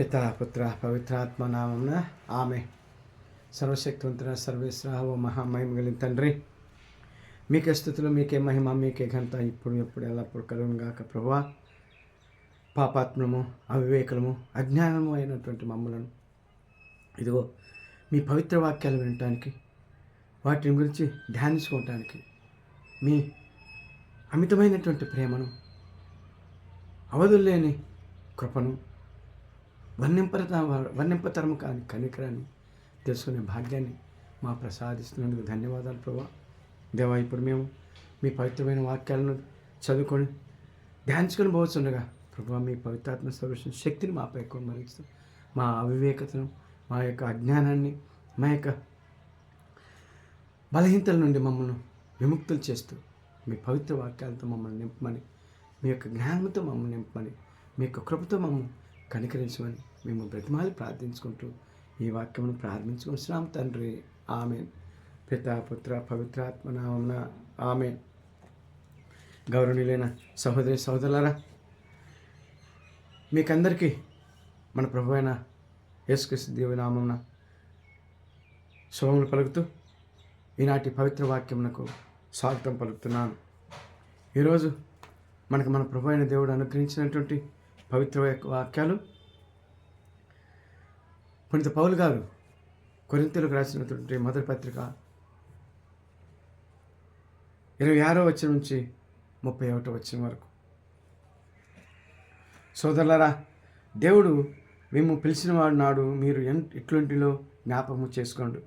పితాపుత్ర పవిత్రాత్మ నామమున ఆమె సర్వశక్తివంతుల సర్వేశ్వర ఓ మహామహిమ కలిగిన తండ్రి మీకే స్థుతులు మీకే మహిమ మీకే ఘనత ఇప్పుడు ఎప్పుడు ఎల్లప్పుడు కలుగును గాక ప్రభువా. పాపాత్మము అవివేకము అజ్ఞానము అయినటువంటి మమ్మలను. ఇదిగో మీ పవిత్ర వాక్యాలు వినటానికి వాటిని గురించి ధ్యానించుకోవటానికి మీ అమితమైనటువంటి ప్రేమను అవధుల్లేని కృపను వర్ణింపర వర్ణింపతరము కాని కనికరాన్ని తెలుసుకునే భాగ్యాన్ని మా ప్రసాదిస్తున్నందుకు ధన్యవాదాలు ప్రభా. దేవా ఇప్పుడు మేము మీ పవిత్రమైన వాక్యాలను చదువుకొని ధ్యానించుకొని పోవచ్చుండగా ప్రభు మీ పవిత్రాత్మ సర్వేషన్ శక్తిని మాపై కొనమరిస్తూ మా అవివేకతను మా యొక్క అజ్ఞానాన్ని మా యొక్క బలహీనతల నుండి మమ్మల్ని విముక్తులు చేస్తూ మీ పవిత్ర వాక్యాలతో మమ్మల్ని నింపమని మీ యొక్క జ్ఞానంతో మమ్మల్ని నింపమని మీ యొక్క కృపతో మమ్మల్ని కనికరించమని మేము బ్రతిమాలి ప్రార్థించుకుంటూ ఈ వాక్యమును ప్రారంభించుకుంటున్నాం తండ్రి. ఆమె పితాపుత్ర పుత్ర పవిత్రాత్మ ఆమె గౌరవనీయులైన సహోదరి సహోదరులారా మీకందరికీ మన ప్రభు అయిన యేసుక్రీస్తు దేవనామమున శుభములు పలుకుతూ ఈనాటి పవిత్ర వాక్యమునకు స్వాగతం పలుకుతున్నాను. ఈరోజు మనకు మన ప్రభు అయిన దేవుడు అనుగ్రహించినటువంటి పవిత్ర వాక్యాలు. పునిత పౌలు గారు కొరింతలకు రాసినటువంటి మొదటి పత్రిక ఇరవై ఆరో వచ్చిన నుంచి ముప్పై ఒకటో వచ్చిన వరకు. సోదరులరా దేవుడు మేము పిలిచిన వాడు నాడు మీరు ఎన్ ఇట్లాంటిలో జ్ఞాపకము చేసుకోండి.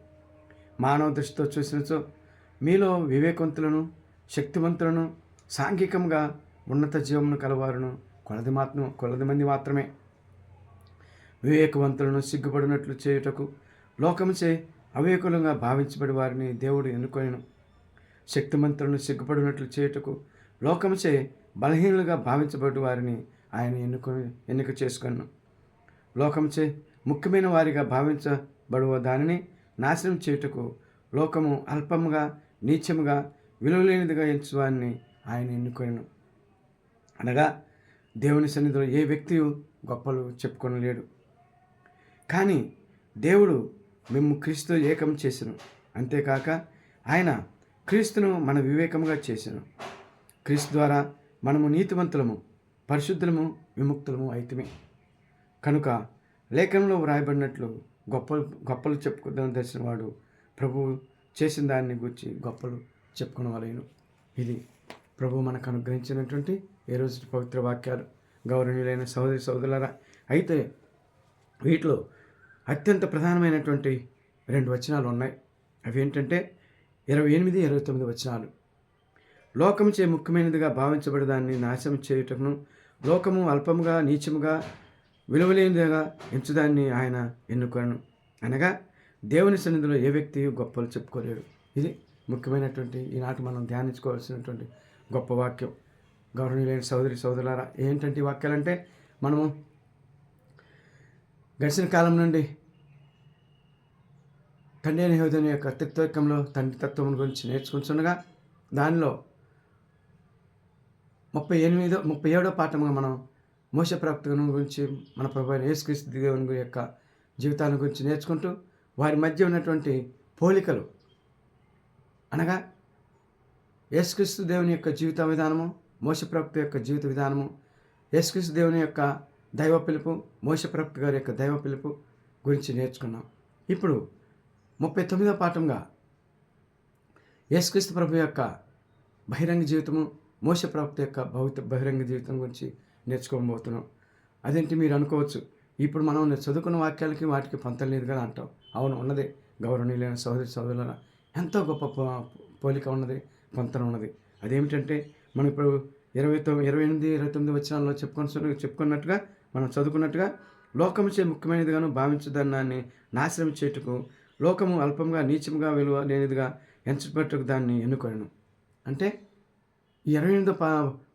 మానవ దృష్టితో చూసినచో మీలో వివేకవంతులను శక్తివంతులను సాంఘికంగా ఉన్నత జీవమును కలవారును కొలది మాత్రం కొలది మంది మాత్రమే. వివేకవంతులను సిగ్గుపడినట్లు చేయుటకు లోకముచే అవివేకులంగా భావించబడి వారిని దేవుడు ఎన్నుకొనెను. శక్తిమంతులను సిగ్గుపడినట్లు చేయుటకు లోకముచే బలహీనులుగా భావించబడి వారిని ఆయన ఎన్నుకొని ఎన్నిక చేసుకున్నాను లోకముచే ముఖ్యమైన వారిగా భావించబడువ దానిని నాశనం చేయుటకు లోకము అల్పముగా నీచముగా విలువలేనిదిగా ఎంచువారిని ఆయన ఎన్నుకొనిను. అనగా దేవుని సన్నిధిలో ఏ వ్యక్తి గొప్పలు చెప్పుకొనలేడు. కానీ దేవుడు మేము క్రీస్తు ఏకం చేసను. అంతేకాక ఆయన క్రీస్తును మన వివేకముగా చేశాను క్రీస్తు ద్వారా మనము నీతివంతులము పరిశుద్ధులము విముక్తులము అయితమే. కనుక లేఖనంలో వ్రాయబడినట్లు గొప్పలు గొప్పలు చెప్పుకుందని తెలిసిన వాడు ప్రభువు చేసిన దాన్ని గురించి గొప్పలు చెప్పుకునవలేను. ఇది ప్రభు మనకు అనుగ్రహించినటువంటి ఏ రోజు పవిత్ర వాక్యాలు గౌరవనీయులైన సహోదరి సహోదరులారా? అయితే వీటిలో అత్యంత ప్రధానమైనటువంటి రెండు వచనాలు ఉన్నాయి. అవి ఏంటంటే ఇరవై ఎనిమిది ఇరవై తొమ్మిది వచనాలు. లోకముచే ముఖ్యమైనదిగా భావించబడి దాన్ని నాశనం చేయుటకును లోకము అల్పముగా నీచముగా విలువలేనిదిగా ఎంచుదాన్ని ఆయన ఎన్నుకోను. అనగా దేవుని సన్నిధిలో ఏ వ్యక్తి గొప్పలు చెప్పుకోలేడు. ఇది ముఖ్యమైనటువంటి ఈనాటి మనం ధ్యానించుకోవాల్సినటువంటి గొప్ప వాక్యం. గౌరవనీయులైన సోదరి సోదరులారా ఏంటంటే ఈ వాక్యాలంటే మనము గడిచిన కాలం నుండి తండ్రి అని హోదని యొక్క తత్వకంలో తండ్రి తత్వం గురించి నేర్చుకుంటుండగా దానిలో ముప్పై ఎనిమిదో ముప్పై ఏడో పాఠంగా మనం మోస ప్రాప్తిని గురించి మన ప్రభు యేసుక్రీస్తు దేవుని యొక్క జీవితాల గురించి నేర్చుకుంటూ వారి మధ్య ఉన్నటువంటి పోలికలు అనగా యేసుక్రీస్తు దేవుని యొక్క జీవిత విధానము మోసప్రవక్త యొక్క జీవిత విధానము యేసుక్రీస్తు దేవుని యొక్క దైవ పిలుపు మోసప్రవక్త గారి యొక్క దైవ పిలుపు గురించి నేర్చుకున్నాం. ఇప్పుడు ముప్పై తొమ్మిదో పాఠంగా యేసుక్రీస్తు ప్రభు యొక్క బహిరంగ జీవితము మోసప్రవక్త యొక్క భౌత బహిరంగ జీవితం గురించి నేర్చుకోబోతున్నాం అదేంటి మీరు అనుకోవచ్చు ఇప్పుడు మనం చదువుకున్న వాక్యాలకి వాటికి పొంతలు లేదు కదా అంటాం. అవును ఉన్నదే. గౌరవనీయులైన సోదరి సోదరుల ఎంతో గొప్ప పోలిక ఉన్నది పొంతన ఉన్నది. అదేమిటంటే మనం ఇప్పుడు ఇరవై తొమ్మిది ఇరవై ఎనిమిది ఇరవై తొమ్మిది వచ్చినాల్లో చెప్పుకొని చెప్పుకున్నట్టుగా మనం చదువుకున్నట్టుగా లోకము చే ముఖ్యమైనదిగాను భావించదన్నాన్ని నాశనం చేయుటకు లోకము అల్పంగా నీచముగా విలువ లేనిదిగా ఎంచబట్టుకు దాన్ని ఎన్నుకోను అంటే ఈ ఇరవై ఎనిమిదో పా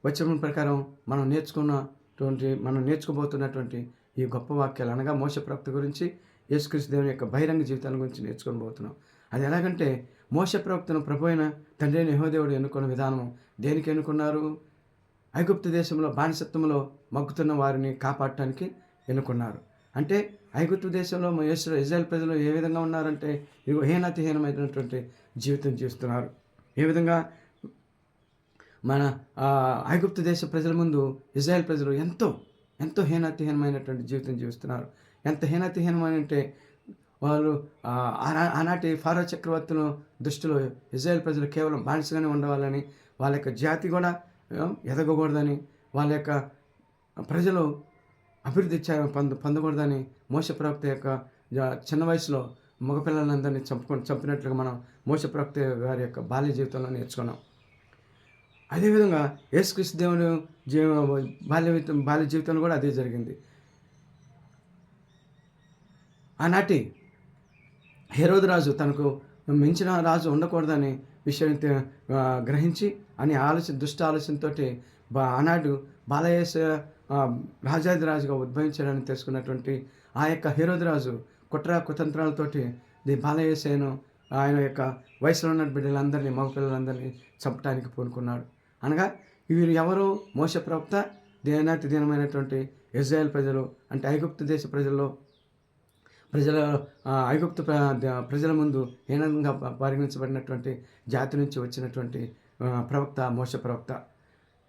వచనం ప్రకారం మనం నేర్చుకున్నటువంటి మనం నేర్చుకోబోతున్నటువంటి ఈ గొప్ప వాక్యాలు అనగా మోసప్రాప్తి గురించి యేసుక్రీస్తు దేవుని యొక్క బహిరంగ జీవితాల గురించి నేర్చుకొని పోతున్నాం. అది ఎలాగంటే మోసప్రవక్తను ప్రభు అయిన తండ్రి అయిన యెహోదేవుడు ఎన్నుకున్న విధానం దేనికి ఎన్నుకున్నారు? ఐగుప్తు దేశంలో బానిసత్వంలో మగ్గుతున్న వారిని కాపాడటానికి ఎన్నుకున్నారు. అంటే ఐగుప్తు దేశంలో యేసు ఇజ్రాయెల్ ప్రజలు ఏ విధంగా ఉన్నారంటే ఇదిగో హీనతిహీనమైనటువంటి జీవితం జీవిస్తున్నారు. ఏ విధంగా మన ఐగుప్తు దేశ ప్రజల ముందు ఇజ్రాయెల్ ప్రజలు ఎంతో ఎంతో హీనతిహీనమైనటువంటి జీవితం జీవిస్తున్నారు. ఎంత హీనతిహీనమైన అంటే వాళ్ళు ఆనాటి ఫారో చక్రవర్తుల దృష్టిలో ఇజ్రాయెల్ ప్రజలు కేవలం బానిసగానే ఉండవాలని వాళ్ళ యొక్క జాతి కూడా ఎదగకూడదని వాళ్ళ యొక్క ప్రజలు అభివృద్ధి చే పొంద పొందకూడదని మోసప్రవక్త యొక్క చిన్న వయసులో మగపిల్లలందరినీ చంపుకొని చంపినట్లుగా మనం మోసప్రవక్త గారి యొక్క బాల్య జీవితంలో నేర్చుకున్నాం. అదేవిధంగా యేసుక్రీస్తు దేవుని జీవ బాల్య బాల్య జీవితంలో కూడా అదే జరిగింది. ఆనాటి హేరోద్ రాజు తనకు మించిన రాజు ఉండకూడదని విషయం గ్రహించి అని ఆలోచన దుష్ట ఆలోచనతో బా ఆనాడు బాలయేస రాజాదిరాజుగా రాజాది రాజుగా ఉద్భవించాడని తెలుసుకున్నటువంటి ఆ యొక్క హీరోదిరాజు కుట్ర కుతంత్రాలతోటి ది బాలయేసను ఆయన యొక్క వయసులో ఉన్న బిడ్డలందరినీ మగపిల్లలందరినీ చంపడానికి పూనుకున్నాడు. అనగా వీరు ఎవరు? మోస ప్రవక్త దీనమైనటువంటి ఇజ్రాయెల్ ప్రజలు అంటే ఐగుప్తు దేశ ప్రజల్లో ప్రజల ఐగుప్త ఐగుప్తు ప్ర- ప్రజల ముందు హీనంగా పరిగణించబడినటువంటి జాతి నుంచి వచ్చినటువంటి ప్రవక్త మోస ప్రవక్త.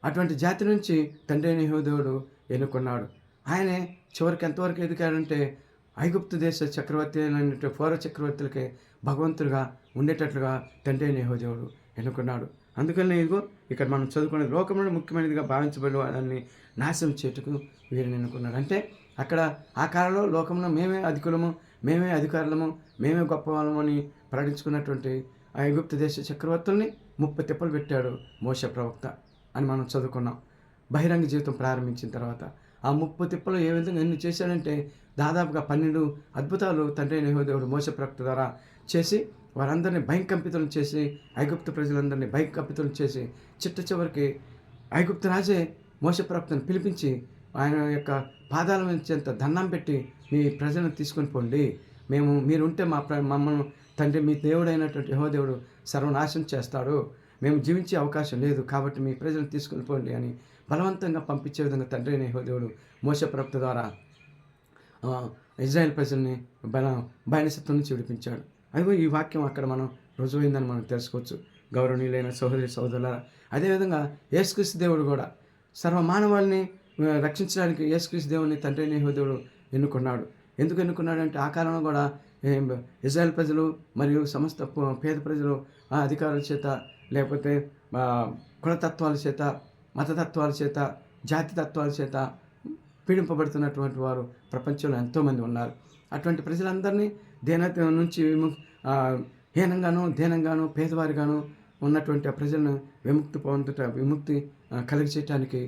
అటువంటి జాతి నుంచి తండ్రి అయిన ఎన్నుకున్నాడు. ఆయనే చివరికి ఎంతవరకు ఎదిగాడంటే ఐగుప్తు దేశ చక్రవర్తి అయినటువంటి పూర్వ చక్రవర్తులకి భగవంతుడిగా ఉండేటట్లుగా తండ్రి అయిన ఎన్నుకున్నాడు. అందుకని ఇదిగో ఇక్కడ మనం చదువుకునే లోకంలో ముఖ్యమైనదిగా భావించబడి వాళ్ళని నాశనం చేటుకు వీరిని ఎన్నుకున్నాడు. అంటే అక్కడ ఆ కాలంలో లోకంలో మేమే అధికులము మేమే అధికారులము మేమే గొప్పవాళ్ళము అని ప్రకటించుకున్నటువంటి ఐగుప్త ఐగుప్తు దేశ చక్రవర్తుల్ని ముప్పై తిప్పలు పెట్టాడు మోస ప్రవక్త అని మనం చదువుకున్నాం. బహిరంగ జీవితం ప్రారంభించిన తర్వాత ఆ ముప్పు తిప్పలు ఏ విధంగా ఎన్ని చేశాడంటే దాదాపుగా పన్నెండు అద్భుతాలు తండ్రి అయిన మోస ప్రవక్త ద్వారా చేసి వారందరినీ భయంకంపితులు చేసి ఐగుప్తు ప్రజలందరినీ భయంకంపితులు చేసి చిట్ట చివరికి ఐగుప్తు రాజే మోస ప్రవక్తను పిలిపించి ఆయన యొక్క పాదాల చెంత దండం పెట్టి మీ ప్రజలను తీసుకొని పోండి. మేము మీరుంటే మా ప్ర మమ్మల్ని తండ్రి మీ దేవుడైనటువంటి యహోదేవుడు సర్వనాశనం చేస్తాడు. మేము జీవించే అవకాశం లేదు కాబట్టి మీ ప్రజలను తీసుకుని పోండి అని బలవంతంగా పంపించే విధంగా తండ్రి అనే దేవుడు మోస ద్వారా ఇజ్రాయెల్ ప్రజల్ని బల బానిసత్వం నుంచి విడిపించాడు. అదిగో ఈ వాక్యం అక్కడ మనం రుజువైందని మనం తెలుసుకోవచ్చు. గౌరవనీయులైన సహోదరి సహోదరుల అదేవిధంగా యేసుక్రీస్తు దేవుడు కూడా సర్వ మానవాళిని రక్షించడానికి యేసుక్రీస్తు దేవుడిని తండ్రి అయిన దేవుడు ఎన్నుకున్నాడు. ఎందుకు ఎన్నుకున్నాడు అంటే ఆ కాలంలో కూడా ఇజ్రాయెల్ ప్రజలు మరియు సమస్త పేద ప్రజలు ఆ అధికారుల చేత లేకపోతే కులతత్వాల చేత మతతత్వాల చేత జాతి తత్వాల చేత పీడింపబడుతున్నటువంటి వారు ప్రపంచంలో ఎంతోమంది ఉన్నారు. అటువంటి ప్రజలందరినీ దేనత నుంచి హీనంగాను దీనంగాను పేదవారిగాను ఉన్నటువంటి ఆ ప్రజలను విముక్తి పొందుట విముక్తి ఆ, కలిగచేయటానికి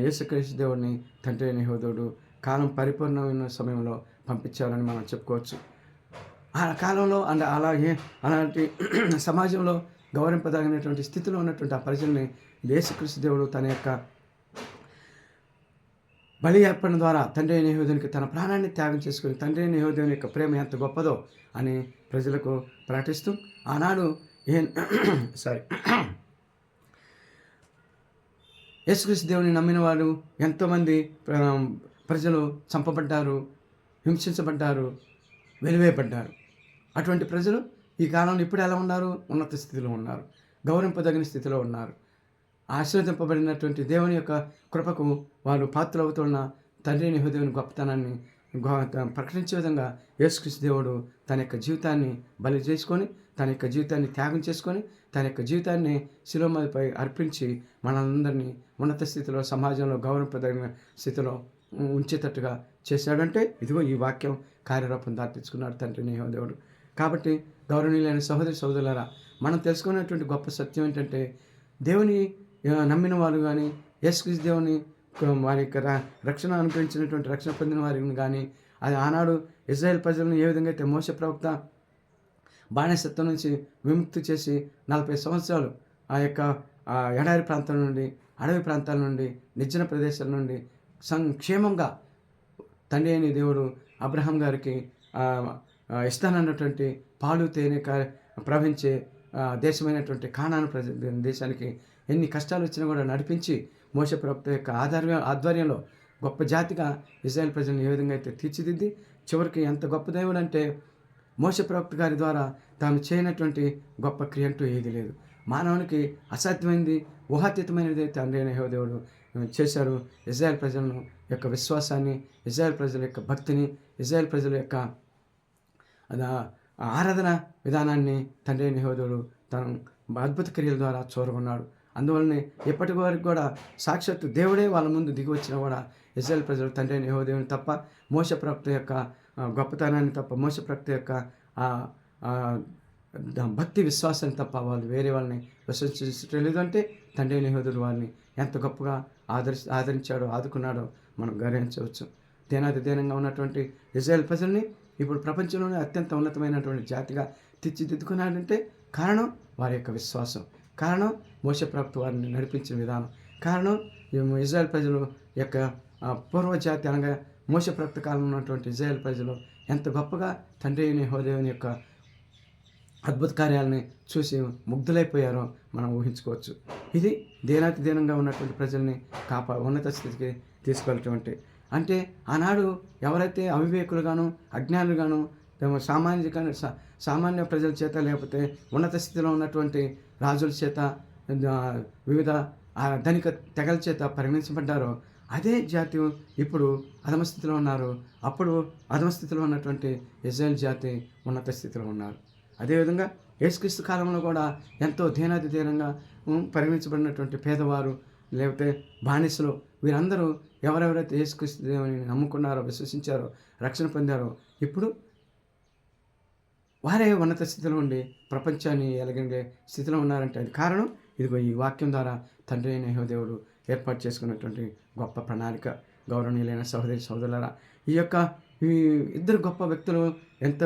యేసుక్రీస్తు దేవుడిని తండ్రి అయిన కాలం పరిపూర్ణమైన సమయంలో పంపించాలని మనం చెప్పుకోవచ్చు. ఆ కాలంలో అండ్ అలాగే అలాంటి సమాజంలో గౌరవింపదగినటువంటి స్థితిలో ఉన్నటువంటి ఆ ప్రజల్ని యేసుక్రీస్తు దేవుడు తన యొక్క బలి అర్పణ ద్వారా తండ్రి అయిన తన ప్రాణాన్ని త్యాగం చేసుకుని తండ్రి అయిన యొక్క ప్రేమ ఎంత గొప్పదో అని ప్రజలకు ప్రకటిస్తూ ఆనాడు ఏ సారీ యేసుక్రీస్తు దేవుని నమ్మిన వారు ఎంతోమంది ప్రజలు చంపబడ్డారు హింసించబడ్డారు వెలివేయబడ్డారు. అటువంటి ప్రజలు ఈ కాలంలో ఇప్పుడు ఎలా ఉన్నారు? ఉన్నత స్థితిలో ఉన్నారు. గౌరవింపదగిన స్థితిలో ఉన్నారు. ఆశీర్వదింపబడినటువంటి దేవుని యొక్క కృపకు వారు పాత్రలవుతున్న తండ్రి నిహుదేవుని గొప్పతనాన్ని ప్రకటించే విధంగా యేసుకృష్ణ దేవుడు తన యొక్క జీవితాన్ని బలి చేసుకొని తన యొక్క జీవితాన్ని త్యాగం చేసుకొని తన యొక్క జీవితాన్ని శిలోమపై అర్పించి మనందరినీ ఉన్నత స్థితిలో సమాజంలో గౌరవప్రదమైన స్థితిలో ఉంచేటట్టుగా చేశాడంటే ఇదిగో ఈ వాక్యం కార్యరూపం దాటించుకున్నాడు తండ్రి దేవుడు కాబట్టి గౌరవనీయులైన సహోదరి సహోదరులారా మనం తెలుసుకున్నటువంటి గొప్ప సత్యం ఏంటంటే దేవుని నమ్మిన వారు కానీ యేసుక్రీస్తు దేవుని వారి యొక్క ర- రక్షణ అనుభవించినటువంటి రక్షణ పొందిన వారిని కానీ అది ఆనాడు ఇజ్రాయెల్ ప్రజలను ఏ విధంగా అయితే మోస ప్రవక్త బానిసత్వం నుంచి విముక్తి చేసి నలభై సంవత్సరాలు ఆ యొక్క ఎడారి ప్రాంతం నుండి అడవి ప్రాంతాల నుండి నిర్జన ప్రదేశాల నుండి సంక్షేమంగా తండ్రి అయిన దేవుడు అబ్రహం గారికి ఇస్తానన్నటువంటి పాలు తేనె కా- ప్రవహించే దేశమైనటువంటి కానాను ప్రజ దేశానికి ఎన్ని కష్టాలు వచ్చినా కూడా నడిపించి మోస ప్రవక్త యొక్క ఆధార్య ఆధ్వర్యంలో గొప్ప జాతిగా ఇజ్రాయెల్ ప్రజలను ఏ విధంగా అయితే తీర్చిదిద్ది చివరికి ఎంత గొప్ప దేవుడు అంటే మోస ప్రవక్త గారి ద్వారా తాను చేయనటువంటి గొప్ప క్రియ అంటూ ఏది లేదు. మానవునికి అసాధ్యమైంది ఊహాతీతమైనది తండ్రి అయిన దేవుడు చేశారు. ఇజ్రాయెల్ ప్రజలను యొక్క విశ్వాసాన్ని ఇజ్రాయెల్ ప్రజల యొక్క భక్తిని ఇజ్రాయెల్ ప్రజల యొక్క అది ఆరాధన విధానాన్ని తండ్రి నిహోదుడు తన తను అద్భుత క్రియల ద్వారా చూరగొన్నాడు. అందువలనే ఇప్పటి వరకు కూడా సాక్షాత్తు దేవుడే వాళ్ళ ముందు దిగి వచ్చినా కూడా ఇజ్రాయల్ ప్రజలు తండ్రి అయిన తప్ప మోస ప్రవక్త యొక్క గొప్పతనాన్ని తప్ప మోస ప్రవక్త యొక్క భక్తి విశ్వాసాన్ని తప్ప వాళ్ళు వేరే వాళ్ళని విశ్వసించలేదు అంటే తండ్రి అయిన యెహోవాదేవుడు వాళ్ళని ఎంత గొప్పగా ఆదరి ఆదరించాడో ఆదుకున్నాడో మనం గ్రహించవచ్చు దేనాది దీనంగా ఉన్నటువంటి ఇజ్రాయల్ ప్రజల్ని ఇప్పుడు ప్రపంచంలోనే అత్యంత ఉన్నతమైనటువంటి జాతిగా తీర్చిదిద్దుకున్నాడంటే కారణం వారి యొక్క విశ్వాసం. కారణం మోస వారిని నడిపించిన విధానం. కారణం ఇజ్రాయెల్ ప్రజలు యొక్క పూర్వజాతి జాతి అనగా మోస ప్రవక్త కాలంలో ఉన్నటువంటి ఇజ్రాయెల్ ప్రజలు ఎంత గొప్పగా తండ్రి అయిన హోదేవుని యొక్క అద్భుత కార్యాలని చూసి ముగ్ధులైపోయారో మనం ఊహించుకోవచ్చు. ఇది దేనాతి దీనంగా ఉన్నటువంటి ప్రజల్ని కాపా ఉన్నత స్థితికి తీసుకెళ్ళటువంటి అంటే ఆనాడు ఎవరైతే అవివేకులుగాను అజ్ఞానులుగాను సామాజిక సా- సామాన్య ప్రజల చేత లేకపోతే ఉన్నత స్థితిలో ఉన్నటువంటి రాజుల చేత వివిధ ధనిక తెగల చేత పరిగణించబడ్డారో అదే జాతి ఇప్పుడు అధమ స్థితిలో ఉన్నారు. అప్పుడు అధమ స్థితిలో ఉన్నటువంటి ఇజ్రాయెల్ జాతి ఉన్నత స్థితిలో ఉన్నారు. అదేవిధంగా యేసుక్రీస్తు కాలంలో కూడా ఎంతో దీనాది దీనంగా పరిగణించబడినటువంటి పేదవారు లేకపోతే బానిసలు వీరందరూ ఎవరెవరైతే యేసుక్రీస్తు దేవుని నమ్ముకున్నారో విశ్వసించారో రక్షణ పొందారో ఇప్పుడు వారే ఉన్నత స్థితిలో ఉండి ప్రపంచాన్ని ఎలగంగే స్థితిలో ఉన్నారంటే అది కారణం ఇదిగో ఈ వాక్యం ద్వారా తండ్రి అయిన దేవుడు ఏర్పాటు చేసుకున్నటువంటి గొప్ప ప్రణాళిక. గౌరవనీయులైన సహోదరి సహోదరులరా ఈ యొక్క ఈ ఇద్దరు గొప్ప వ్యక్తులు ఎంత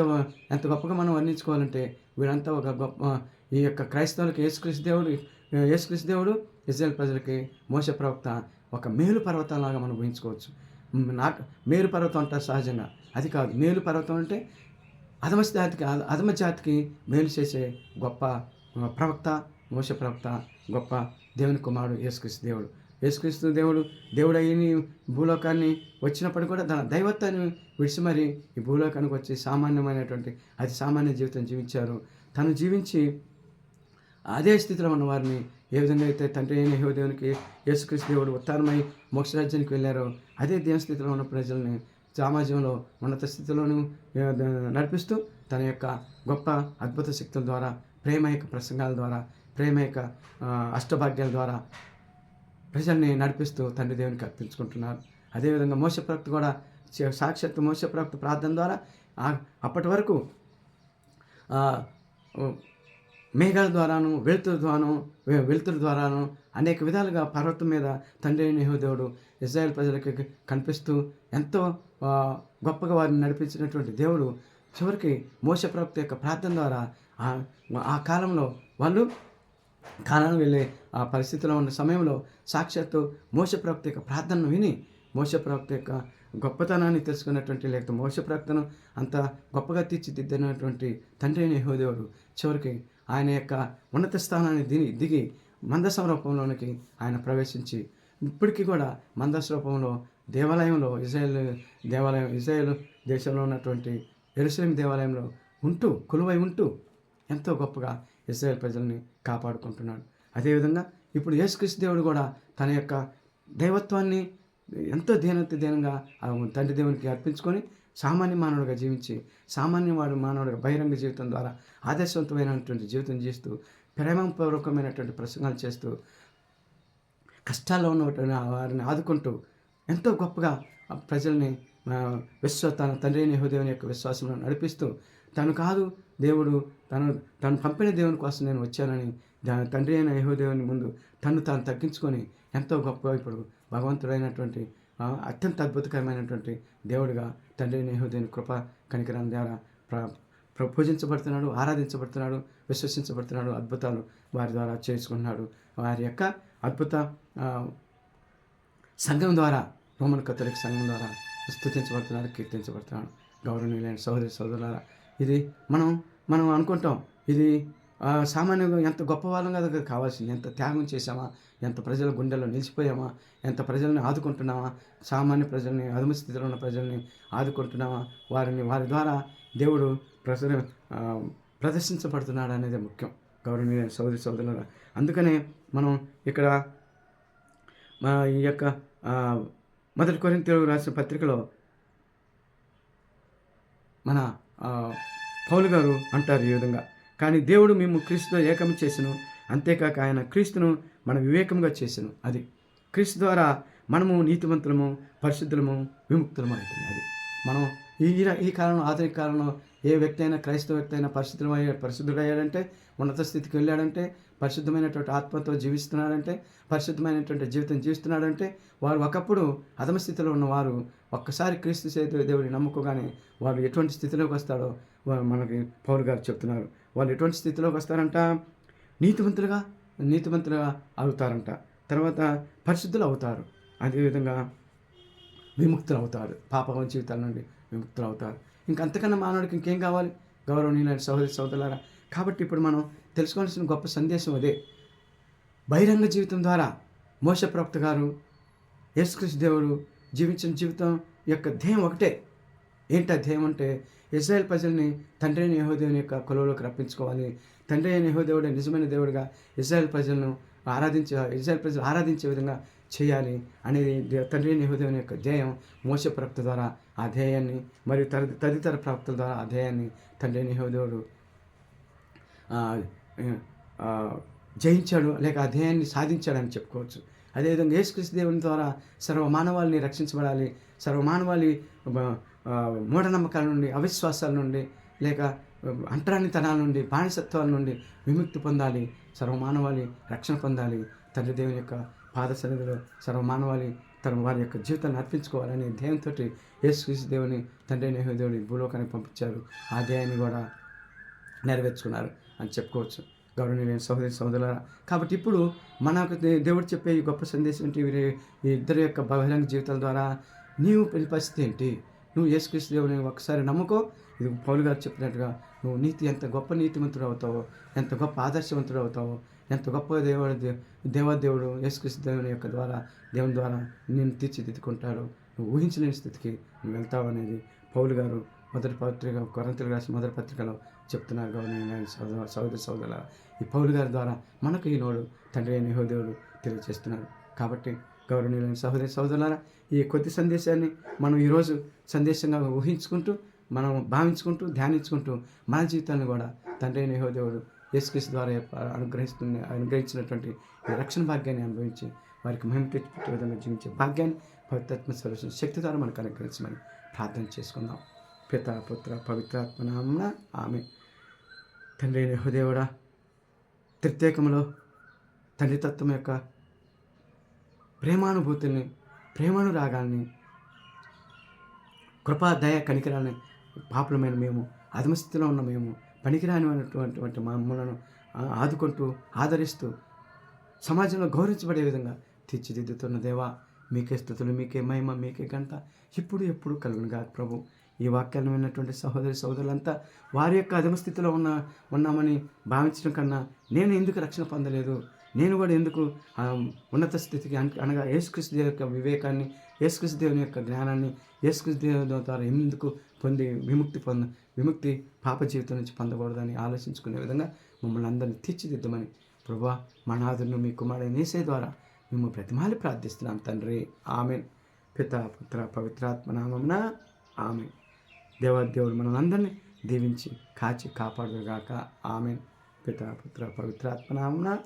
ఎంత గొప్పగా మనం వర్ణించుకోవాలంటే వీరంతా ఒక గొప్ప ఈ యొక్క క్రైస్తవులకు యేసుక్రీస్తు దేవుడు యేసుక్రీస్తు దేవుడు ఇజ్రాయల్ ప్రజలకి మోస ప్రవక్త ఒక మేలు పర్వతంలాగా మనం ఊహించుకోవచ్చు. నాకు మేలు పర్వతం అంటారు సహజంగా అది కాదు. మేలు పర్వతం అంటే అధమ జాతికి అధమ జాతికి మేలు చేసే గొప్ప ప్రవక్త మోస ప్రవక్త గొప్ప దేవుని కుమారుడు యేసుక్రీస్తు దేవుడు. యేసుక్రీస్తు దేవుడు దేవుడు అయ్యి భూలోకాన్ని వచ్చినప్పుడు కూడా తన దైవత్వాన్ని విడిచి మరి ఈ భూలోకానికి వచ్చి సామాన్యమైనటువంటి అతి సామాన్య జీవితం జీవించారు. తను జీవించి అదే స్థితిలో ఉన్న వారిని ఏ విధంగా అయితే తండ్రి అయిన యెహోవా దేవునికి యేసుక్రీస్తు దేవుడు ఉత్తానమై మోక్షరాజ్యానికి వెళ్ళారో అదే దేవస్థితిలో స్థితిలో ఉన్న ప్రజల్ని సమాజంలో ఉన్నత స్థితిలోను నడిపిస్తూ తన యొక్క గొప్ప అద్భుత శక్తుల ద్వారా ప్రేమ యొక్క ప్రసంగాల ద్వారా ప్రేమ యొక్క అష్టభాగ్యాల ద్వారా ప్రజల్ని నడిపిస్తూ తండ్రి దేవునికి అర్పించుకుంటున్నారు. అదేవిధంగా మోస కూడా సాక్షాత్తు మోస ప్రార్థన ద్వారా అప్పటి వరకు మేఘాల ద్వారాను వెలుతురు ద్వారాను వెలుతురు ద్వారాను అనేక విధాలుగా పర్వతం మీద తండ్రి అయిన దేవుడు ఇజ్రాయెల్ ప్రజలకి కనిపిస్తూ ఎంతో గొప్పగా వారిని నడిపించినటువంటి దేవుడు చివరికి మోస ప్రవక్త యొక్క ప్రార్థన ద్వారా ఆ- కాలంలో వాళ్ళు కాలం వెళ్ళే ఆ పరిస్థితిలో ఉన్న సమయంలో సాక్షాత్తు మోస ప్రవక్త యొక్క ప్రార్థనను విని మోస ప్రవక్త యొక్క గొప్పతనాన్ని తెలుసుకున్నటువంటి లేకపోతే మోస ప్రవక్తను అంత గొప్పగా తీర్చిదిద్దినటువంటి తండ్రి అయిన చివరికి ఆయన యొక్క ఉన్నత స్థానాన్ని దిగి దిగి మందసం రూపంలోనికి ఆయన ప్రవేశించి ఇప్పటికీ కూడా మందస్ రూపంలో దేవాలయంలో ఇజ్రాయెల్ దేవాలయం ఇజ్రాయెల్ దేశంలో ఉన్నటువంటి ఎరుసలేం దేవాలయంలో ఉంటూ కొలువై ఉంటూ ఎంతో గొప్పగా ఇస్రాయేల్ ప్రజల్ని కాపాడుకుంటున్నాడు. అదేవిధంగా ఇప్పుడు యేసుక్రీస్తు దేవుడు కూడా తన యొక్క దైవత్వాన్ని ఎంతో దీనత దీనంగా తండ్రి దేవునికి అర్పించుకొని సామాన్య మానవుడిగా జీవించి సామాన్యవాడు మానవుడిగా బహిరంగ జీవితం ద్వారా ఆదర్శవంతమైనటువంటి జీవితం చేస్తూ ప్రేమపూర్వకమైనటువంటి ప్రసంగాలు చేస్తూ కష్టాల్లో ఉన్నటువంటి వారిని ఆదుకుంటూ ఎంతో గొప్పగా ప్రజల్ని విశ్వ తన తండ్రి అయిన యొక్క విశ్వాసంలో నడిపిస్తూ తను కాదు దేవుడు తను తను పంపిన దేవుని కోసం నేను వచ్చానని దాని తండ్రి అయిన యహోదేవుని ముందు తను తాను తగ్గించుకొని ఎంతో గొప్పగా ఇప్పుడు భగవంతుడైనటువంటి అత్యంత అద్భుతకరమైనటువంటి దేవుడిగా తండ్రి అయిన కృప కనికరం ద్వారా ప్ర పూజించబడుతున్నాడు ఆరాధించబడుతున్నాడు విశ్వసించబడుతున్నాడు అద్భుతాలు వారి ద్వారా చేసుకుంటున్నాడు. వారి యొక్క అద్భుత సంఘం ద్వారా రోమన్ కథలిక్ సంఘం ద్వారా స్థుతించబడుతున్నాడు కీర్తించబడుతున్నాడు. గౌరవనీయులైన సహోదరి సోదరులారా ఇది మనం మనం అనుకుంటాం ఇది సామాన్యంగా ఎంత గొప్ప వాళ్ళం కదా కావాల్సింది. ఎంత త్యాగం చేశామా? ఎంత ప్రజల గుండెల్లో నిలిచిపోయామా? ఎంత ప్రజల్ని ఆదుకుంటున్నామా? సామాన్య ప్రజల్ని అదుమ స్థితిలో ఉన్న ప్రజల్ని ఆదుకుంటున్నామా? వారిని వారి ద్వారా దేవుడు ప్రసర ప్రదర్శించబడుతున్నాడు అనేది ముఖ్యం. గౌరవనీయ సోదరి సోదరుల అందుకనే మనం ఇక్కడ మా ఈ యొక్క మొదటి కొరింత రాసిన పత్రికలో మన పౌలు గారు అంటారు ఈ విధంగా. కానీ దేవుడు మేము క్రీస్తుతో ఏకం చేసెను. అంతేకాక ఆయన క్రీస్తును మన వివేకంగా చేసాను. అది క్రీస్తు ద్వారా మనము నీతివంతులము పరిశుద్ధులము విముక్తులము అవుతుంది అది మనం ఈ ఈ కాలంలో ఆధునిక కాలంలో ఏ వ్యక్తి అయినా క్రైస్తవ వ్యక్తి అయినా పరిశుద్ధమయ్యాడు పరిశుద్ధుడయ్యాడంటే ఉన్నత స్థితికి వెళ్ళాడంటే పరిశుద్ధమైనటువంటి ఆత్మతో జీవిస్తున్నాడంటే పరిశుద్ధమైనటువంటి జీవితం జీవిస్తున్నాడంటే వారు ఒకప్పుడు అధమ స్థితిలో ఉన్నవారు ఒక్కసారి క్రీస్తు చేతి దేవుడిని నమ్ముకోగానే వారు ఎటువంటి స్థితిలోకి వస్తాడో మనకి పౌరు గారు చెప్తున్నారు. వాళ్ళు ఎటువంటి స్థితిలోకి వస్తారంట? నీతివంతులుగా నీతివంతులుగా అవుతారంట. తర్వాత పరిశుద్ధులు అవుతారు. అదేవిధంగా విముక్తులు అవుతారు. పాప జీవితాల నుండి విముక్తులు అవుతారు. ఇంకంతకన్నా మానవుడికి ఇంకేం కావాలి? గౌరవనీయులైన సహోదరి సోదరులారా కాబట్టి ఇప్పుడు మనం తెలుసుకోవాల్సిన గొప్ప సందేశం అదే. బహిరంగ జీవితం ద్వారా మోసప్రాప్త గారు యేసుకృష్ణ దేవుడు జీవించిన జీవితం యొక్క ధ్యేయం ఒకటే. ఏంటి ఆ ధ్యేయం అంటే? ఇజ్రాయెల్ ప్రజల్ని తండ్రి అయిన యహోదేవుని యొక్క కొలువులోకి రప్పించుకోవాలి. తండ్రి అయిన యహోదేవుడే నిజమైన దేవుడిగా ఇజ్రాయెల్ ప్రజలను ఆరాధించే ఇజ్రాయెల్ ప్రజలు ఆరాధించే విధంగా చేయాలి అనేది తండ్రి అయిన యొక్క ధ్యేయం మోస ప్రవక్త ద్వారా ఆ ధ్యేయాన్ని మరియు తదితర ప్రవక్తల ద్వారా ఆ ధ్యేయాన్ని తండ్రి అయిన జయించాడు లేక ఆ ధ్యేయాన్ని సాధించాడని చెప్పుకోవచ్చు. అదేవిధంగా యేసుక్రీస్తు దేవుని ద్వారా సర్వ మానవాళిని రక్షించబడాలి సర్వ మానవాళి మూఢనమ్మకాల నుండి అవిశ్వాసాల నుండి లేక అంటరానితనాల నుండి బానిసత్వాల నుండి విముక్తి పొందాలి సర్వ మానవాళి రక్షణ పొందాలి తండ్రి దేవుని యొక్క పాద సర్వమానవాళి తన వారి యొక్క జీవితాన్ని అర్పించుకోవాలని ధ్యేయంతో యేసుక్రీస్తు దేవుని తండ్రి అయిన దేవుని భూలోకానికి పంపించారు. ఆ ధ్యేయాన్ని కూడా నెరవేర్చుకున్నారు అని చెప్పుకోవచ్చు. గౌరవనీయులైన సహోదరి సహోదరులారా కాబట్టి ఇప్పుడు మనకు దేవుడు చెప్పే ఈ గొప్ప సందేశం ఏంటి? వీరి ఈ ఇద్దరి యొక్క బహిరంగ జీవితాల ద్వారా నీవు పరిస్థితి ఏంటి? నువ్వు యేసుక్రీస్తు దేవుని ఒకసారి నమ్ముకో. ఇది పౌలు గారు చెప్పినట్టుగా నువ్వు నీతి ఎంత గొప్ప నీతివంతుడు అవుతావో ఎంత గొప్ప ఆదర్శవంతుడు అవుతావో ఎంత గొప్ప దేవుడు దేవదేవుడు యేసుకృష్ణ దేవుని యొక్క ద్వారా దేవుని ద్వారా నేను తీర్చిదిద్దుకుంటాడు. నువ్వు ఊహించలేని స్థితికి నువ్వు వెళ్తావు అనేది పౌలు గారు మొదటి పత్రిక కొరంతలు రాసిన మొదటి పత్రికలో చెప్తున్నారు. గౌరవ సోదర సోదర సోదరుల ఈ పౌలు గారి ద్వారా మనకు ఈనాడు తండ్రి అయిన యహోదేవుడు తెలియజేస్తున్నారు. కాబట్టి గౌరవనీయులైన సహోదరి సోదరులారా ఈ కొద్ది సందేశాన్ని మనం ఈరోజు సందేశంగా ఊహించుకుంటూ మనం భావించుకుంటూ ధ్యానించుకుంటూ మన జీవితాన్ని కూడా తండ్రి అయిన యెహోదేవుడు యేసుక్రీస్తు ద్వారా అనుగ్రహిస్తున్న అనుగ్రహించినటువంటి రక్షణ భాగ్యాన్ని అనుభవించి వారికి మహిమ తెచ్చిపెట్టే విధంగా జీవించే భాగ్యాన్ని పవిత్రాత్మ సరస్వ శక్తి ద్వారా మనకు అనుగ్రహించమని ప్రార్థన చేసుకుందాం. పిత పుత్ర పవిత్రాత్మ నామన ఆమె తండ్రి అయిన యెహోదేవుడా త్రిత్యేకములో తండ్రితత్వం యొక్క ప్రేమానుభూతుల్ని ప్రేమానురాగాల్ని కృపా దయ కనికరాన్ని పాపులమైన మేము అధమస్థితిలో ఉన్న మేము పనికిరానిటువంటి మమ్మలను ఆదుకుంటూ ఆదరిస్తూ సమాజంలో గౌరవించబడే విధంగా తీర్చిదిద్దుతున్న దేవా మీకే స్థుతులు మీకే మహిమ మీకే గంట ఇప్పుడు ఎప్పుడు కలుగునుగా ప్రభు. ఈ వాక్యాలను విన్నటువంటి సహోదరి సహోదరులంతా వారి యొక్క అధమ స్థితిలో ఉన్న ఉన్నామని భావించడం కన్నా నేను ఎందుకు రక్షణ పొందలేదు? నేను కూడా ఎందుకు ఉన్నత స్థితికి అనగా యేసుక్రీస్తు దేవుని యొక్క వివేకాన్ని యేసుక్రీస్తు దేవుని యొక్క జ్ఞానాన్ని యేసుక్రీస్తు దేవుని ద్వారా ఎందుకు పొంది విముక్తి పొంద విముక్తి పాప జీవితం నుంచి పొందకూడదని ఆలోచించుకునే విధంగా మమ్మల్ని అందరిని తీర్చిదిద్దమని ప్రభా మా మీ కుమారుడు నేసే ద్వారా మేము ప్రతిమాలి ప్రార్థిస్తున్నాం తండ్రి. ఆమె పిత పుత్ర పవిత్రాత్మ నామమున ఆమె దేవాదేవుడు మనల్ని అందరినీ దీవించి కాచి కాపాడుగాక. ఆమె పిత పుత్ర పవిత్రాత్మ నామమున